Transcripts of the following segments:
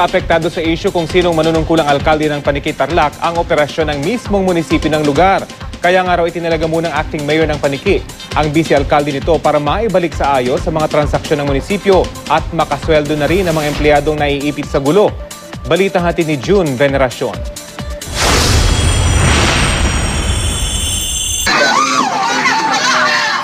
Apektado sa issue kung sinong manunungkulang alkalde ng Paniki Tarlac ang operasyon ng mismong munisipyo ng lugar. Kaya nga raw itinalaga munang acting mayor ng Paniki ang vice-alkalde nito para maibalik sa ayos sa mga transaksyon ng munisipyo at makasweldo na rin ang mga empleyadong naiipit sa gulo. Balitang hatid ni June Veneracion.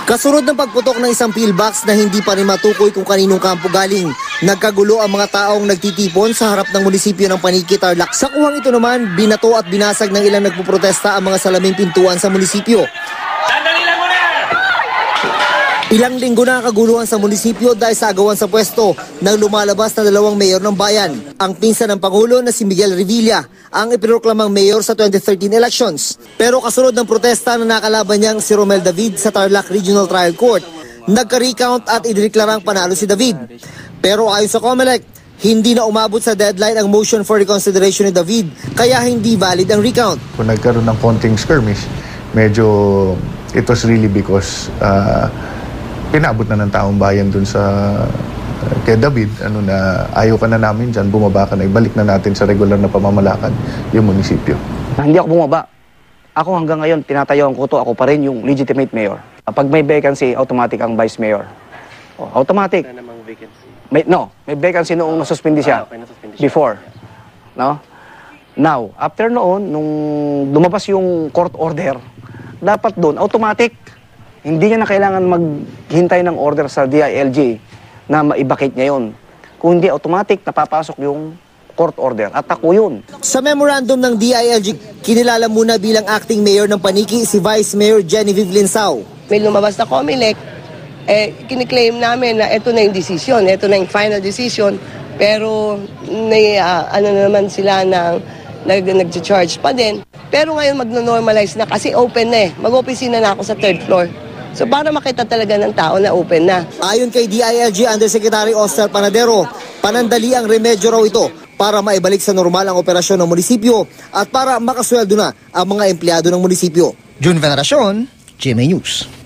Kasunod ng pagputok ng isang pillbox na hindi pa rin matukoy kung kaninong kampo galing, nagkagulo ang mga taong nagtitipon sa harap ng munisipyo ng Paniki, Tarlac. Sa kuwang ito naman, binato at binasag ng ilang nagpuprotesta ang mga salaming pintuan sa munisipyo. Ilang linggo na kaguluhan sa munisipyo dahil sa agawan sa pwesto ng lumalabas na dalawang mayor ng bayan. Ang pinsan ng Pangulo na si Miguel Revilla ang ipinoklamang mayor sa 2013 elections. Pero kasunod ng protesta na nakalaban niyang si Romel David sa Tarlac Regional Trial Court, nagka-recount at idineklarang panalo si David. Pero ayon sa COMELEC, hindi na umabot sa deadline ang motion for reconsideration ni David kaya hindi valid ang recount. Kung nagkaroon ng konting skirmish, medyo it was really because uh, pinabot na ng taong bayan dun sa uh, kay David, ano na ayaw ka na namin dyan, bumaba ka na, ibalik na natin sa regular na pamamalakad yung munisipyo. Hindi ako bumaba. Ako hanggang ngayon, tinatayuan ko to, ako pa rin yung legitimate mayor. Pag may vacancy, automatic ang vice mayor. Oh, automatic. namang vacancy. May, no, may vacancy noong nasuspindi siya. Ah, okay, nasuspindi siya. Before. No? Now, after noon, nung lumabas yung court order, dapat doon, automatic. Hindi niya na kailangan maghintay ng order sa DILG na maibakit niya yun. Kung hindi, automatic, napapasok yung court order. At ako yun. Sa memorandum ng DILG, kinilala muna bilang acting mayor ng Paniki si Vice Mayor Genevieve Linsao. may lumabas na COMELEC, eh, kiniklaim namin na ito na yung decision, ito na yung final decision, pero may, ah, ano na naman sila ng nag, nag-charge pa din. Pero ngayon magno-normalize na kasi open na eh. Mag-opisina na ako sa third floor. So para makita talaga ng tao na open na. Ayon kay DILG Undersecretary Oscar Panadero, panandali ang remedyo raw ito para maibalik sa normal ang operasyon ng munisipyo at para makasweldo na ang mga empleyado ng munisipyo. June Veneracion, GMA News.